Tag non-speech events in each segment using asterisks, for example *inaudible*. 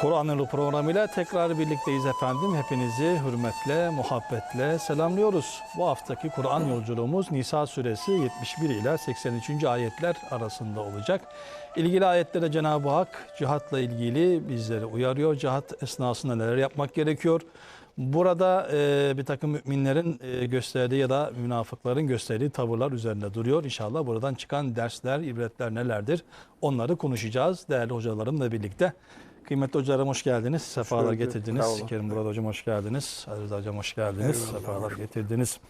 Kur'an Yolu programıyla tekrar birlikteyiz efendim. Hepinizi hürmetle, muhabbetle selamlıyoruz. Bu haftaki Kur'an yolculuğumuz Nisa suresi 71 ile 83. ayetler arasında olacak. İlgili ayetlere Cenab-ı Hak cihatla ilgili bizleri uyarıyor. Cihat esnasında neler yapmak gerekiyor? Burada e, bir takım müminlerin e, gösterdiği ya da münafıkların gösterdiği tavırlar üzerinde duruyor. İnşallah buradan çıkan dersler, ibretler nelerdir? Onları konuşacağız değerli hocalarımla birlikte. Kıymetli hocalarım hoş geldiniz. Sefalar. Sağ getirdiniz. Kerim Murat hocam hoş geldiniz. Rıza hocam hoş geldiniz. Eyvallah. Sefalar getirdiniz.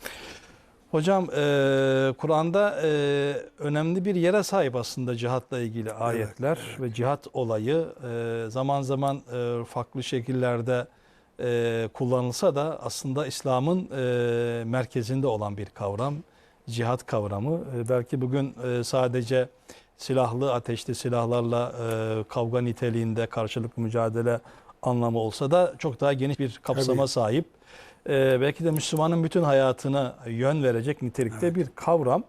Hocam e, Kur'an'da e, önemli bir yere sahip aslında cihatla ilgili ayetler ve cihat olayı e, zaman zaman e, farklı şekillerde e, kullanılsa da aslında İslam'ın e, merkezinde olan bir kavram. Cihat kavramı. E, belki bugün e, sadece silahlı ateşli silahlarla e, kavga niteliğinde karşılıklı mücadele anlamı olsa da çok daha geniş bir kapsama Tabii. sahip. E, belki de Müslümanın bütün hayatına yön verecek nitelikte bir kavram.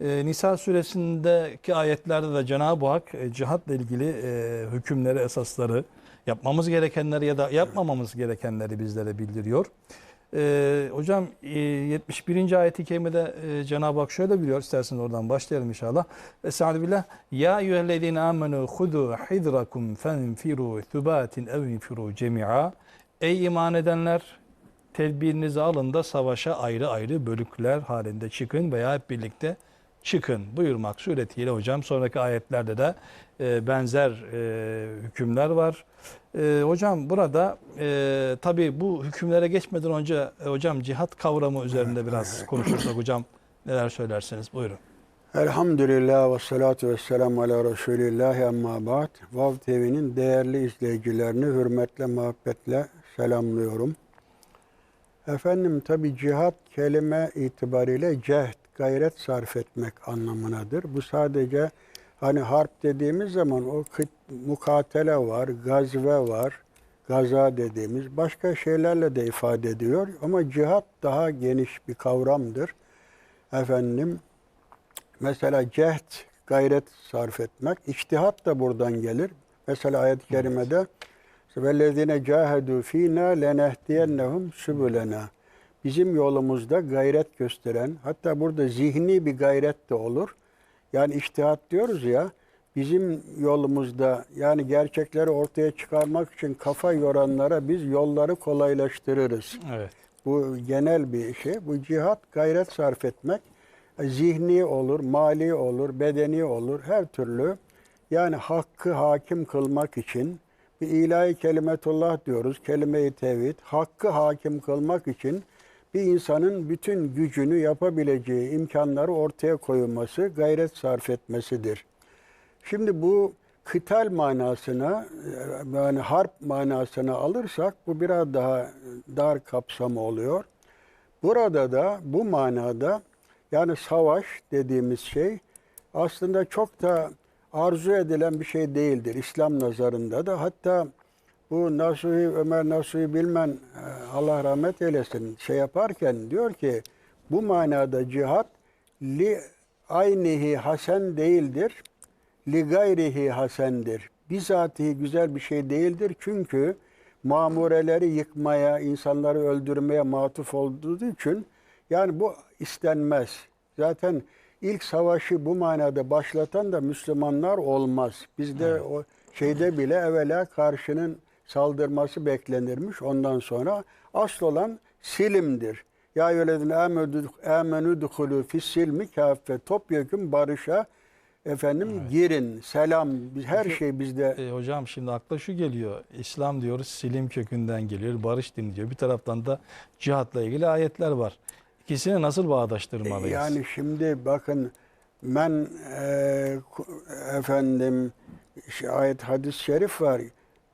E, Nisa suresindeki ayetlerde de Cenab-ı Hak e, cihatla ilgili e, hükümleri, esasları, yapmamız gerekenleri ya da yapmamamız gerekenleri bizlere bildiriyor. E, hocam e, 71. ayeti kerimede e, Cenab-ı Hak şöyle biliyor. İsterseniz oradan başlayalım inşallah. Estağfirullah. Ya eyyühellezine amenu hudu hidrakum fenfiru thubatin ev infiru cemi'a. Ey iman edenler tedbirinizi alın da savaşa ayrı ayrı bölükler halinde çıkın veya hep birlikte çıkın buyurmak suretiyle hocam sonraki ayetlerde de e, benzer e, hükümler var. E, hocam burada e, tabi bu hükümlere geçmeden önce e, hocam cihat kavramı üzerinde biraz konuşursak hocam neler söylersiniz buyurun. Elhamdülillah ve salatu ve selamu ala Resulillah amma ba'd. Vav TV'nin değerli izleyicilerini hürmetle, muhabbetle selamlıyorum. Efendim tabi cihat kelime itibariyle cehd, gayret sarf etmek anlamınadır. Bu sadece hani harp dediğimiz zaman o kıt- mukatele var, gazve var, gaza dediğimiz başka şeylerle de ifade ediyor. Ama cihat daha geniş bir kavramdır. Efendim Mesela cehd, gayret sarf etmek. İçtihat da buradan gelir. Mesela ayet-i kerimede وَالَّذِينَ جَاهَدُوا ف۪ينَا لَنَهْدِيَنَّهُمْ سُبُلَنَا Bizim yolumuzda gayret gösteren, hatta burada zihni bir gayret de olur. Yani içtihat diyoruz ya, bizim yolumuzda yani gerçekleri ortaya çıkarmak için kafa yoranlara biz yolları kolaylaştırırız. Evet. Bu genel bir şey. Bu cihat gayret sarf etmek. Zihni olur, mali olur, bedeni olur, her türlü. Yani hakkı hakim kılmak için bir ilahi kelimetullah diyoruz, kelime-i tevhid. Hakkı hakim kılmak için bir insanın bütün gücünü yapabileceği imkanları ortaya koyulması, gayret sarf etmesidir. Şimdi bu kıtal manasına yani harp manasına alırsak bu biraz daha dar kapsamı oluyor. Burada da bu manada yani savaş dediğimiz şey aslında çok da arzu edilen bir şey değildir İslam nazarında da. Hatta bu Nasuhi Ömer Nasuhi Bilmen e, Allah rahmet eylesin şey yaparken diyor ki bu manada cihat li aynihi hasen değildir. Li gayrihi hasendir. Bizatihi güzel bir şey değildir. Çünkü mamureleri yıkmaya, insanları öldürmeye matuf olduğu için yani bu istenmez. Zaten ilk savaşı bu manada başlatan da Müslümanlar olmaz. Bizde o şeyde bile evvela karşının saldırması beklenirmiş. Ondan sonra asıl olan silimdir. Ya eyyühellezine amenü duhulü fis silmi kaffe topyekun barışa efendim girin. Selam her şey bizde E, hocam şimdi akla şu geliyor. İslam diyoruz silim kökünden geliyor. Barış dinliyor. Bir taraftan da cihatla ilgili ayetler var. İkisini nasıl bağdaştırmalıyız? Yani şimdi bakın ben e, efendim ayet hadis-i şerif var.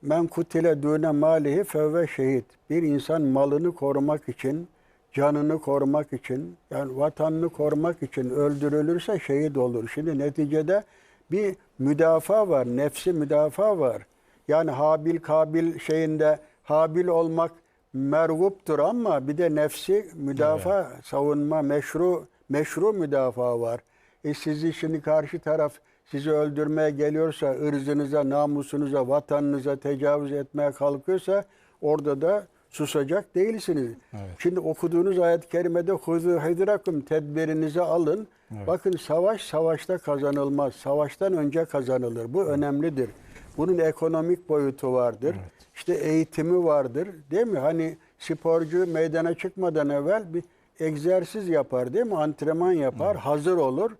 Men kutile dune malihi fevve şehit. Bir insan malını korumak için, canını korumak için, yani vatanını korumak için öldürülürse şehit olur. Şimdi neticede bir müdafaa var, nefsi müdafaa var. Yani Habil Kabil şeyinde Habil olmak merguptur ama bir de nefsi müdafaa, savunma, meşru meşru müdafaa var. E sizi şimdi karşı taraf sizi öldürmeye geliyorsa, ırzınıza, namusunuza, vatanınıza tecavüz etmeye kalkıyorsa orada da susacak değilsiniz. Evet. Şimdi okuduğunuz ayet-i kerimede huzu hidrakum tedbirinizi alın. Bakın savaş savaşta kazanılmaz. Savaştan önce kazanılır. Bu önemlidir. Bunun ekonomik boyutu vardır. İşte eğitimi vardır. Değil mi? Hani sporcu meydana çıkmadan evvel bir egzersiz yapar değil mi? Antrenman yapar, hazır olur.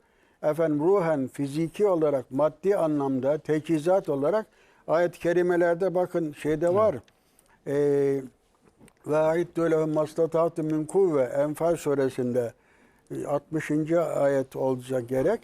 Efendim ruhen, fiziki olarak, maddi anlamda, teçhizat olarak ayet-i kerimelerde bakın şeyde var. Ee, ve aiddu lehum mastata'tum min kuvve Enfal suresinde e, 60. ayet olacak gerek.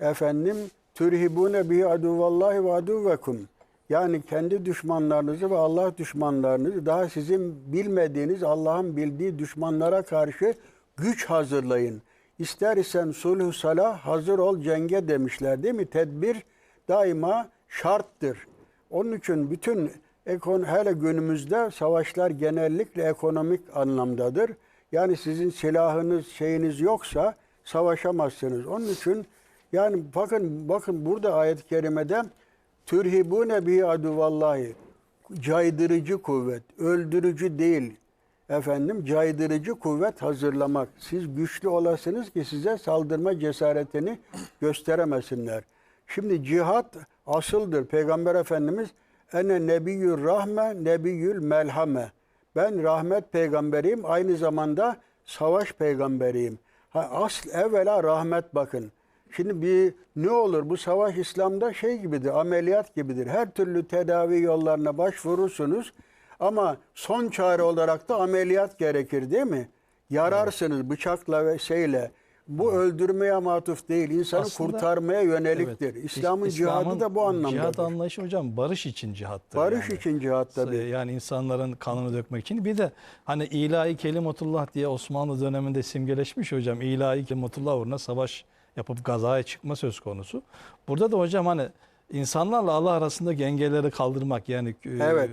Efendim türhibune bihi aduvallahi ve aduvekum. Yani kendi düşmanlarınızı ve Allah düşmanlarınızı daha sizin bilmediğiniz Allah'ın bildiği düşmanlara karşı güç hazırlayın. İstersen sulh salah hazır ol cenge demişler değil mi? Tedbir daima şarttır. Onun için bütün ekon hele günümüzde savaşlar genellikle ekonomik anlamdadır. Yani sizin silahınız, şeyiniz yoksa savaşamazsınız. Onun için yani bakın bakın burada ayet-i kerimede türhibune bihi aduvallahi caydırıcı kuvvet, öldürücü değil. Efendim caydırıcı kuvvet hazırlamak. Siz güçlü olasınız ki size saldırma cesaretini gösteremesinler. Şimdi cihat asıldır. Peygamber Efendimiz ene nebiyyür rahme nebiyyül melhame. Ben rahmet peygamberiyim. Aynı zamanda savaş peygamberiyim. Ha, asl evvela rahmet bakın. Şimdi bir ne olur bu savaş İslam'da şey gibidir, ameliyat gibidir. Her türlü tedavi yollarına başvurursunuz ama son çare olarak da ameliyat gerekir değil mi? Yararsınız bıçakla ve şeyle. Bu öldürmeye matuf değil, insanı Aslında- kurtarmaya yöneliktir. Evet. İslam'ın İs- cihadı da bu anlamdadır. Cihat anlayışı hocam barış için cihattır. Barış yani. için cihat tabii. Yani insanların kanını dökmek için. Bir de hani ilahi kelimatullah diye Osmanlı döneminde simgeleşmiş hocam. İlahi kelimatullah uğruna savaş yapıp gazaya çıkma söz konusu. Burada da hocam hani insanlarla Allah arasındaki engelleri kaldırmak yani e, Evet.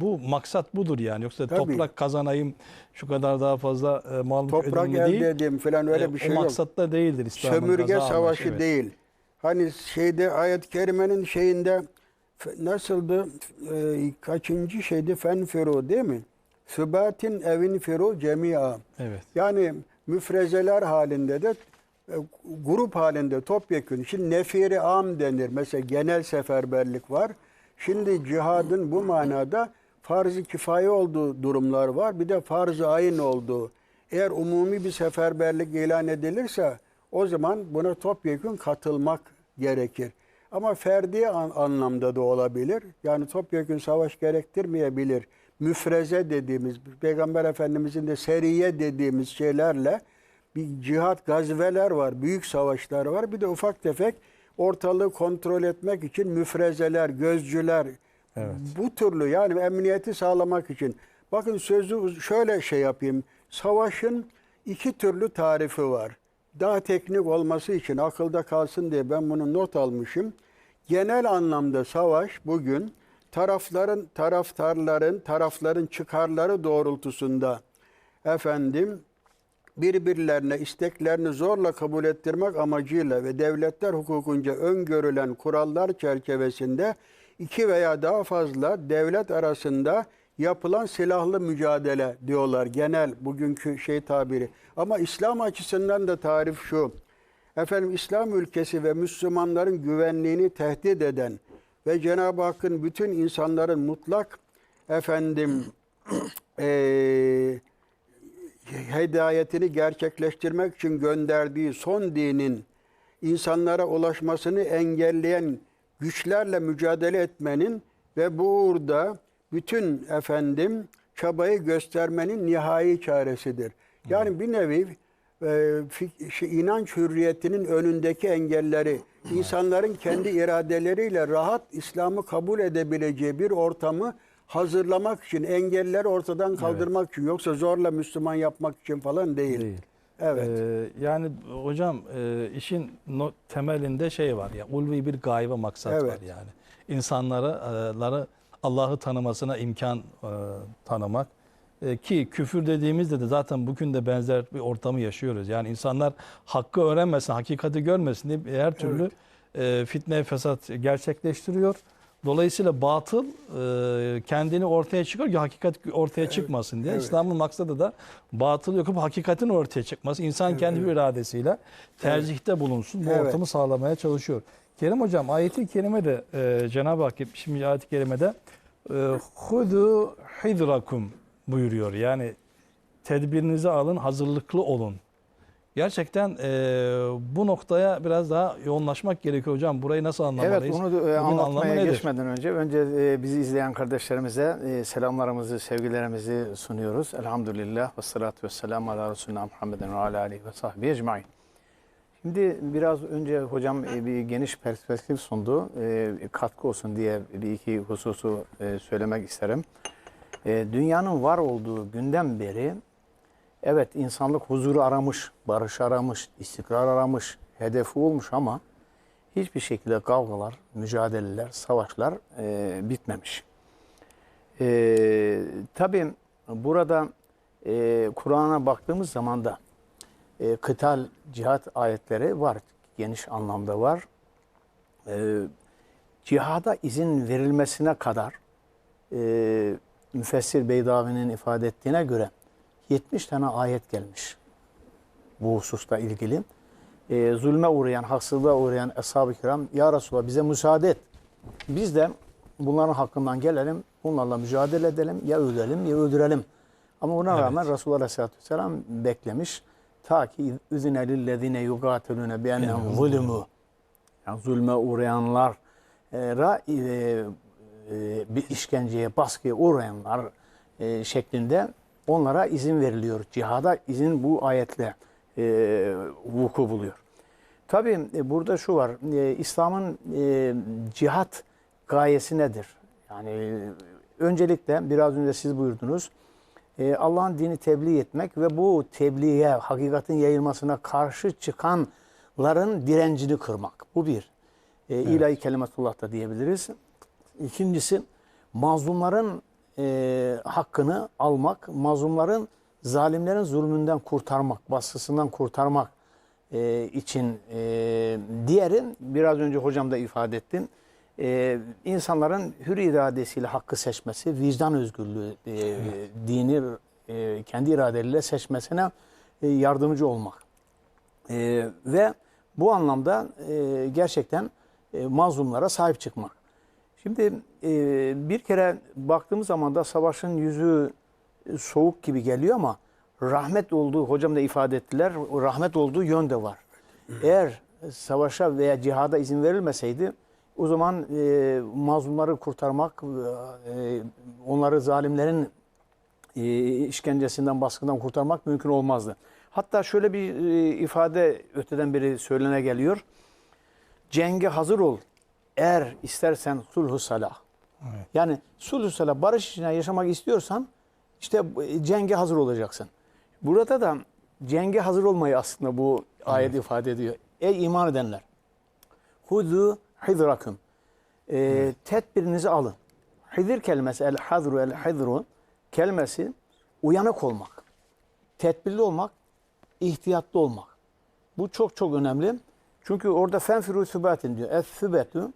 bu maksat budur yani. Yoksa Tabii. toprak kazanayım şu kadar daha fazla e, mal Toprak elde değil. edeyim falan öyle E, bir şey o yok. maksatta değildir İslam'ın Sömürge savaşı evet. değil. Hani şeyde ayet-i kerimenin şeyinde nasıldı? Ee, kaçıncı şeydi? Fenfiru değil mi? Sübatin evin firu cemia. Evet. Yani müfrezeler halinde de e, grup halinde topyekun. Şimdi nefiri am denir. Mesela genel seferberlik var. Şimdi cihadın bu manada farz-ı kifaye olduğu durumlar var. Bir de farz-ı ayın olduğu. Eğer umumi bir seferberlik ilan edilirse o zaman buna topyekun katılmak gerekir. Ama ferdi an- anlamda da olabilir. Yani topyekun savaş gerektirmeyebilir. Müfreze dediğimiz, Peygamber Efendimizin de seriye dediğimiz şeylerle bir cihat gazveler var, büyük savaşlar var. Bir de ufak tefek ortalığı kontrol etmek için müfrezeler, gözcüler, bu türlü yani emniyeti sağlamak için. Bakın sözü şöyle şey yapayım. Savaşın iki türlü tarifi var. Daha teknik olması için akılda kalsın diye ben bunu not almışım. Genel anlamda savaş bugün tarafların, taraftarların, tarafların çıkarları doğrultusunda efendim birbirlerine isteklerini zorla kabul ettirmek amacıyla ve devletler hukukunca öngörülen kurallar çerçevesinde iki veya daha fazla devlet arasında yapılan silahlı mücadele diyorlar genel bugünkü şey tabiri. Ama İslam açısından da tarif şu. Efendim İslam ülkesi ve Müslümanların güvenliğini tehdit eden ve Cenab-ı Hakk'ın bütün insanların mutlak efendim *clears throat* eee hidayetini gerçekleştirmek için gönderdiği son dinin insanlara ulaşmasını engelleyen güçlerle mücadele etmenin ve bu uğurda bütün efendim çabayı göstermenin nihai çaresidir. Yani bir nevi e, şey, inanç hürriyetinin önündeki engelleri insanların kendi iradeleriyle rahat İslam'ı kabul edebileceği bir ortamı hazırlamak için, engelleri ortadan kaldırmak için yoksa zorla Müslüman yapmak için falan değil. Değil. Evet. Ee, yani hocam e, işin no- temelinde şey var ya ulvi bir gaye maksat Evet. var yani. İnsanları Allah'ı tanımasına imkan e, tanımak. E, ki küfür dediğimizde de zaten bugün de benzer bir ortamı yaşıyoruz. Yani insanlar hakkı öğrenmesin, hakikati görmesin diye her türlü e, fitne fesat gerçekleştiriyor. Dolayısıyla batıl e, kendini ortaya çıkıyor ki hakikat ortaya çıkmasın diye. evet. İslam'ın maksadı da batıl yok hakikatin ortaya çıkması. İnsan kendi Evet. iradesiyle tercihte bulunsun. Bu Evet. ortamı sağlamaya çalışıyor. Kerim hocam ayeti kerimede e, Cenab-ı Hak şimdi ayet-i kerimede e, hudu hidrakum buyuruyor. Yani tedbirinizi alın, hazırlıklı olun. Gerçekten e, bu noktaya biraz daha yoğunlaşmak gerekiyor hocam. Burayı nasıl anlamalıyız? Evet onu da, e, anlatmaya geçmeden önce önce e, bizi izleyen kardeşlerimize e, selamlarımızı, sevgilerimizi sunuyoruz. Elhamdülillah ve salatu ve selamu ala Resulina Muhammedin ve ala aleyhi ve sahbihi ecmain. Şimdi biraz önce hocam e, bir geniş perspektif sundu. E, katkı olsun diye bir iki hususu e, söylemek isterim. E, dünyanın var olduğu günden beri evet insanlık huzuru aramış, barış aramış, istikrar aramış, hedefi olmuş ama hiçbir şekilde kavgalar, mücadeleler, savaşlar e, bitmemiş. E, tabii burada e, Kur'an'a baktığımız zaman da e, kıtal, cihat ayetleri var. Geniş anlamda var. E, cihada izin verilmesine kadar e, Müfessir Beydavi'nin ifade ettiğine göre 70 tane ayet gelmiş bu hususta ilgili. E, zulme uğrayan, haksızlığa uğrayan Eshab-ı Kiram, Ya Resulallah bize müsaade et. Biz de bunların hakkından gelelim, bunlarla mücadele edelim, ya ölelim ya öldürelim. Ama buna Evet. rağmen Resulullah Aleyhisselatü Vesselam beklemiş. Ta ki lillezine yugatilune bi ennehum zulümü. Yani zulme uğrayanlar, e, ra, e, e, bir işkenceye, baskıya uğrayanlar e, şeklinde onlara izin veriliyor. Cihada izin bu ayetle e, vuku buluyor. Tabii e, burada şu var, e, İslam'ın e, cihat gayesi nedir? Yani e, öncelikle biraz önce siz buyurdunuz, e, Allah'ın dini tebliğ etmek ve bu tebliğe, hakikatin yayılmasına karşı çıkanların direncini kırmak. Bu bir. E, İlahi kelimetullah da diyebiliriz. İkincisi mazlumların e, hakkını almak, mazlumların zalimlerin zulmünden kurtarmak, baskısından kurtarmak e, için e, diğeri biraz önce hocam da ifade ettim. E, insanların hür iradesiyle hakkı seçmesi, vicdan özgürlüğü, e, dini e, kendi iradeleriyle seçmesine e, yardımcı olmak. E, ve bu anlamda e, gerçekten e, mazlumlara sahip çıkmak. Şimdi e, bir kere baktığımız zaman da savaşın yüzü e, soğuk gibi geliyor ama rahmet olduğu, hocam da ifade ettiler, rahmet olduğu yön de var. Eğer savaşa veya cihada izin verilmeseydi o zaman e, mazlumları kurtarmak, e, onları zalimlerin e, işkencesinden, baskından kurtarmak mümkün olmazdı. Hatta şöyle bir e, ifade öteden beri söylene geliyor. Cenge hazır ol. Eğer istersen sulhu salah. Evet. Yani sulhu salah, barış içinde yaşamak istiyorsan işte e, cenge hazır olacaksın. Burada da cenge hazır olmayı aslında bu ayet ifade ediyor. Ey iman edenler. Hudu hidrakum. E, Tedbirinizi alın. Hidir kelimesi el hadru el hidru kelimesi uyanık olmak. Tedbirli olmak, ihtiyatlı olmak. Bu çok çok önemli. Çünkü orada fenfiru sübatin diyor. Es sübetu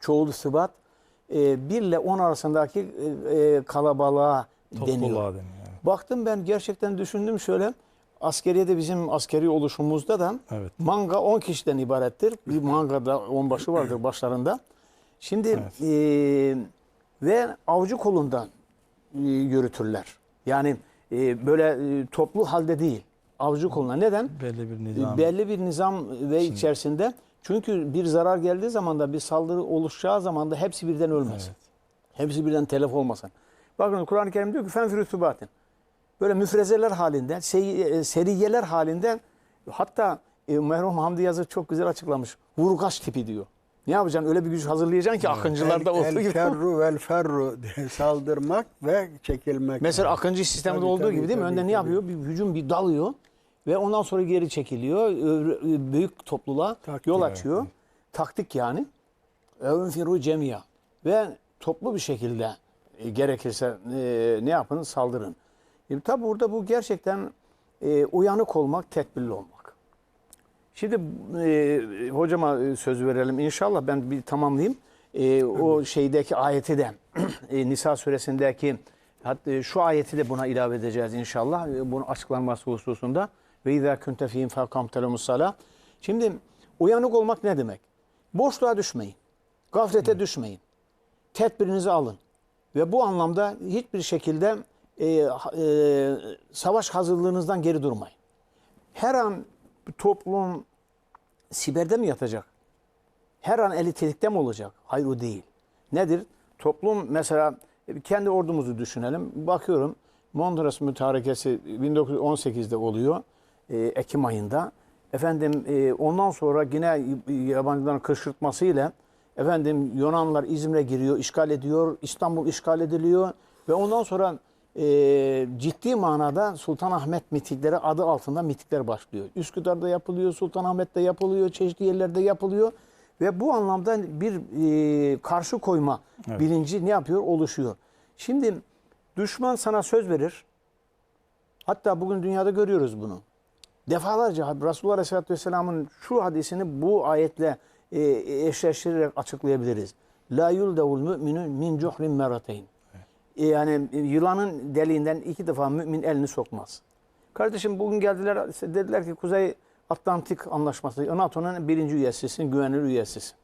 çoğulu sübat e, 1 ile 10 arasındaki e, e, kalabalığa deniyor. Topluluğa deniyor. evet. Baktım ben gerçekten düşündüm şöyle. Askeriyede bizim askeri oluşumuzda da Evet. manga 10 kişiden ibarettir. Bir mangada 10 başı vardır başlarında. Şimdi Evet. e, ve avcı kolundan e, yürütürler. Yani e, böyle e, toplu halde değil. Avcı koluna. Neden? Belli bir nizam. Belli bir nizam ve içerisinde. Çünkü bir zarar geldiği zaman da bir saldırı oluşacağı zaman da hepsi birden ölmesin. Evet. Hepsi birden telef olmasın. Bakın Kur'an-ı Kerim diyor ki fenfirü sübatin. Böyle müfrezeler halinde, sey- e, seriyeler halinde hatta e, merhum Hamdi Yazır çok güzel açıklamış. Vurgaç tipi diyor. Ne yapacaksın? Öyle bir güç hazırlayacaksın ki akıncılarda el, olduğu el gibi. ferru vel ferru *laughs* saldırmak ve çekilmek. Mesela akıncı sisteminde Tabii, olduğu tabii, gibi değil mi? tabii, Önde ne yapıyor? Bir hücum, bir dalıyor ve ondan sonra geri çekiliyor. Ö- Büyük topluluğa Taktik, yol evet, açıyor. Taktik yani. Enfiru cemiya. Ve toplu bir şekilde e, gerekirse e, ne yapın? Saldırın. E, tabi burada bu gerçekten e, uyanık olmak, tedbirli olmak. Şimdi e, hocama e, söz verelim inşallah ben bir tamamlayayım. E, o şeydeki ayeti de *clears throat* e, Nisa suresindeki hatta şu ayeti de buna ilave edeceğiz inşallah. E, bunun açıklanması hususunda. Ve izâ kunte fîhim fekamtelemus salâ. Şimdi uyanık olmak ne demek? Boşluğa düşmeyin. Gaflete düşmeyin. Tedbirinizi alın. Ve bu anlamda hiçbir şekilde e, e, savaş hazırlığınızdan geri durmayın. Her an toplum siberde mi yatacak? Her an eli tetikte mi olacak? Hayır o değil. Nedir? Toplum mesela e, kendi ordumuzu düşünelim. Bakıyorum Mondros mütarekesi 1918'de oluyor. E, Ekim ayında. Efendim e, ondan sonra yine yabancıların kışkırtmasıyla efendim Yunanlar İzmir'e giriyor, işgal ediyor. İstanbul işgal ediliyor ve ondan sonra e, ciddi manada Sultanahmet mitikleri adı altında mitikler başlıyor. Üsküdar'da yapılıyor, Sultanahmet'te yapılıyor, çeşitli yerlerde yapılıyor ve bu anlamda bir e, karşı koyma bilinci ne yapıyor? Oluşuyor. Şimdi düşman sana söz verir. Hatta bugün dünyada görüyoruz bunu. Defalarca Resulullah Aleyhisselatü Vesselam'ın şu hadisini bu ayetle e, eşleştirerek açıklayabiliriz. La yuldevul mü'minu min cuhrin merateyn. E, Yani yılanın deliğinden iki defa mümin elini sokmaz. Kardeşim bugün geldiler dediler ki Kuzey Atlantik Anlaşması NATO'nun birinci üyesisin, güvenilir üyesisin.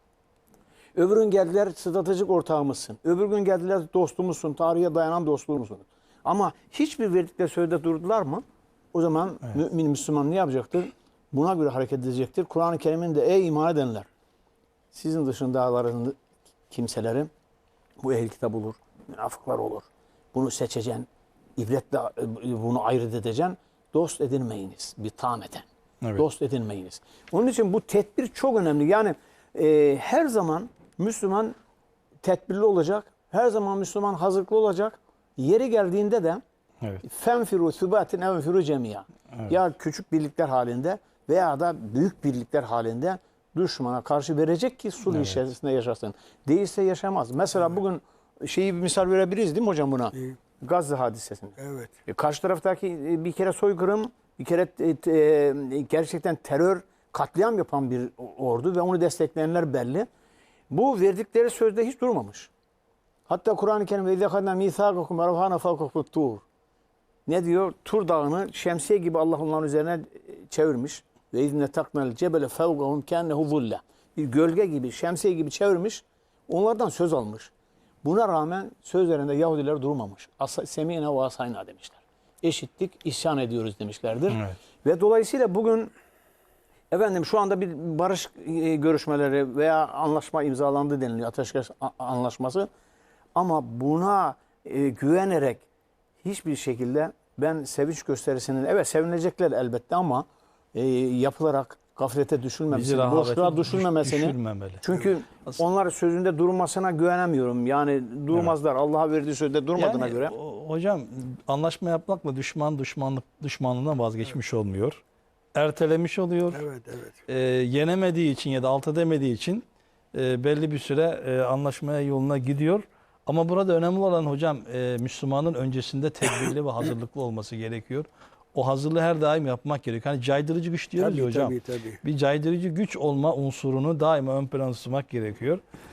Öbür gün geldiler stratejik ortağımızsın. Öbür gün geldiler dostumuzsun, tarihe dayanan dostluğumuzsun. Ama hiçbir verdikleri sözde durdular mı? O zaman mümin Müslüman ne yapacaktır? Buna göre hareket edecektir. Kur'an-ı Kerim'in de ey iman edenler sizin dışındaların kimseleri bu ehli kitap olur, münafıklar olur. Bunu seçeceksin, ibretle bunu ayrı edeceksin. Dost edinmeyiniz bir tameten. Evet. Dost edinmeyiniz. Onun için bu tedbir çok önemli. Yani e, her zaman Müslüman tedbirli olacak. Her zaman Müslüman hazırlıklı olacak. Yeri geldiğinde de Evet. fenfiru sübatin enfiru cemiya. Ya küçük birlikler halinde veya da büyük birlikler halinde düşmana karşı verecek ki sulh içerisinde yaşasın. Değilse yaşamaz. Mesela bugün şeyi bir misal verebiliriz değil mi hocam buna? Gazze hadisesinde. Evet. E, Karşı taraftaki e, bir kere soykırım, bir kere e, e, gerçekten terör, katliam yapan bir ordu ve onu destekleyenler belli. Bu verdikleri sözde hiç durmamış. Hatta Kur'an-ı Kerim ve zekadna mithaqakum ve rafa'na fawqakum tur. Ne diyor? Tur dağını şemsiye gibi Allah onların üzerine e, çevirmiş. Ve izne taknal cebele fevgahum kennehu zulle. Bir gölge gibi, şemsiye gibi çevirmiş. Onlardan söz almış. Buna rağmen sözlerinde Yahudiler durmamış. Semine ve asayna demişler. Eşittik, isyan ediyoruz demişlerdir. Evet. Ve dolayısıyla bugün efendim şu anda bir barış e, görüşmeleri veya anlaşma imzalandı deniliyor. Ateşkes anlaşması. Ama buna e, güvenerek hiçbir şekilde ben sevinç gösterisinin evet sevinecekler elbette ama e, yapılarak gaflete düşülmemesini, boşluğa düş- düşülmemesini düşürmemeli. çünkü onlar sözünde durmasına güvenemiyorum. Yani durmazlar. Allah'a verdiği sözde durmadığına Yani göre. hocam anlaşma yapmakla düşman düşmanlık düşmanlığından vazgeçmiş olmuyor. Ertelemiş oluyor. Evet, evet. Ee, yenemediği için ya da alt edemediği için e, belli bir süre e, anlaşmaya yoluna gidiyor. Ama burada önemli olan hocam e, Müslümanın öncesinde tedbirli ve hazırlıklı olması gerekiyor. O hazırlığı her daim yapmak gerekiyor. Hani caydırıcı güç diyoruz Tabii, ya hocam. tabii, tabii. Bir caydırıcı güç olma unsurunu daima ön plana tutmak gerekiyor.